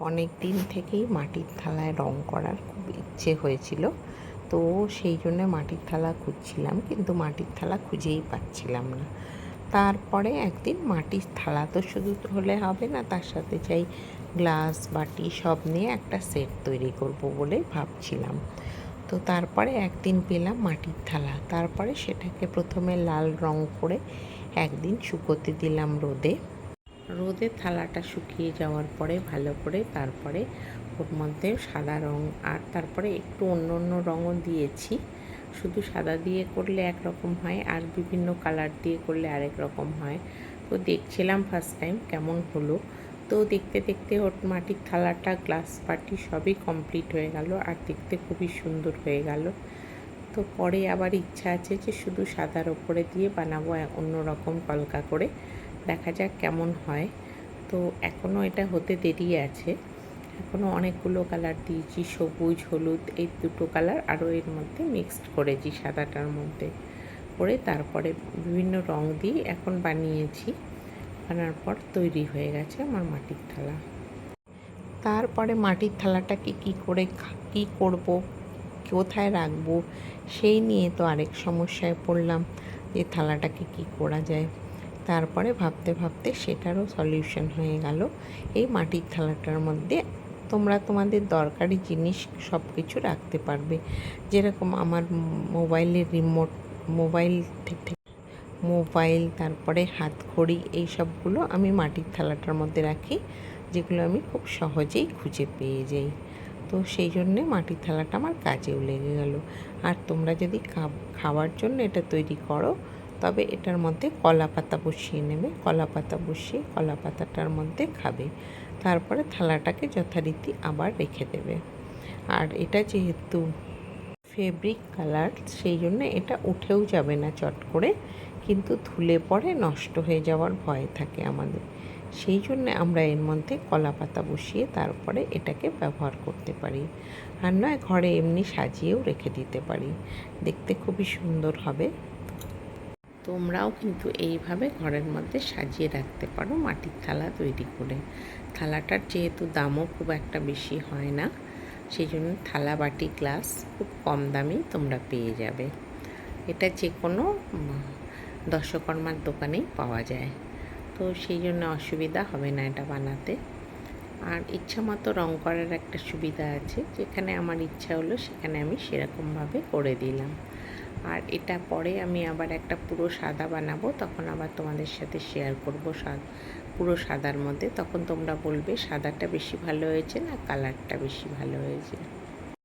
অনেক দিন থেকেই মাটির থালায় রং করার খুব ইচ্ছে হয়েছিল। তো সেই জন্য মাটির থালা খুঁজছিলাম, কিন্তু মাটির থালা খুঁজেই পাচ্ছিলাম না। তারপরে একদিন মাটির থালা তো শুধু হলে হবে না, তার সাথে চাই গ্লাস, বাটি সব নিয়ে একটা সেট তৈরি করব বলে ভাবছিলাম। তো তারপরে একদিন পেলাম মাটির থালা, তারপরে সেটাকে প্রথমে লাল রং করে একদিন শুকোতে দিলাম রোদে। রোদে থালাটা শুকিয়ে যাওয়ার পরে ভালো করে তারপরে ওর মধ্যে সাদা রং আর তারপরে একটু অন্য অন্য রঙও দিয়েছি। শুধু সাদা দিয়ে করলে একরকম হয় আর বিভিন্ন কালার দিয়ে করলে আরেক রকম হয়। তো দেখছিলাম ফার্স্ট টাইম কেমন হলো। তো দেখতে দেখতে ওর মাটির থালাটা গ্লাস পার্টি সবই কমপ্লিট হয়ে গেল আর দেখতে খুবই সুন্দর হয়ে গেল। তো পরে আবার ইচ্ছা আছে যে শুধু সাদার ওপরে দিয়ে বানাবো অন্য রকম কলকা করে। দেখা যাক কেমন হয়। তো এখনও এটা হতে দেরি আছে। এখনও অনেকগুলো কালার দিয়েছি, সবুজ, হলুদ, এই দুটো কালার আরও এর মধ্যে মিক্সড করেছি সাদাটার মধ্যে। করে তারপরে বিভিন্ন রং দিয়ে এখন বানিয়েছি। বানার পর তৈরি হয়ে গেছে আমার মাটির থালা। তারপরে মাটির থালাটাকে কী করে কী করব, কোথায় রাখব, সেই নিয়ে তো আরেক সমস্যায় পড়লাম যে থালাটাকে কি করা যায়। তারপরে ভাবতে ভাবতে সেটারও সলিউশন হয়ে গেল। এই মাটির থালাটার মধ্যে তোমরা তোমাদের দরকারি জিনিস সব কিছু রাখতে পারবে। যেরকম আমার মোবাইলের রিমোট মোবাইল থেকে মোবাইল তারপরে হাতঘড়ি এই সবগুলো আমি মাটির থালাটার মধ্যে রাখি, যেগুলো আমি খুব সহজেই খুঁজে পেয়ে যাই। তো সেই জন্যে মাটির থালাটা আমার কাজেও লেগে গেল। আর তোমরা যদি খাবার জন্য এটা তৈরি করো তবে এটার মধ্যে কলা পাতা বসিয়ে নেবে। কলা পাতা বসিয়ে কলা পাতাটার মধ্যে খাবে। তারপরে থালাটাকে যথারীতি আবার রেখে দেবে। আর এটা যেহেতু ফেব্রিক কালার সেই জন্য এটা উঠেও যাবে না চট করে, কিন্তু ধুলে পরে নষ্ট হয়ে যাওয়ার ভয় থাকে আমাদের। সেই জন্য আমরা এর মধ্যে কলা পাতা বসিয়ে তারপরে এটাকে ব্যবহার করতে পারি। আর নয়, ঘরে এমনি সাজিয়েও রেখে দিতে পারি। দেখতে খুবই সুন্দর হবে। তোমরাও কিন্তু এইভাবে ঘরের মধ্যে সাজিয়ে রাখতে পারো মাটির থালা তৈরি করে। থালাটার যেহেতু দামও খুব একটা বেশি হয় না সেই জন্য থালা বাটি গ্লাস খুব কম দামেই তোমরা পেয়ে যাবে। এটা যে কোনো দশকর্মার দোকানেই পাওয়া যায়। তো সেই জন্য অসুবিধা হবে না এটা বানাতে। আর ইচ্ছা মতো রঙ করার একটা সুবিধা আছে, যেখানে আমার ইচ্ছা হলো সেখানে আমি সেরকমভাবে করে দিলাম। আর এটা পরে আমি আবার একটা পুরো সাদা বানাবো, তখন আবার তোমাদের সাথে শেয়ার করব পুরো সাদার মধ্যে, তখন তোমরা বলবে সাদাটা বেশি ভালো হয়েছে না কালারটা বেশি ভালো হয়েছে।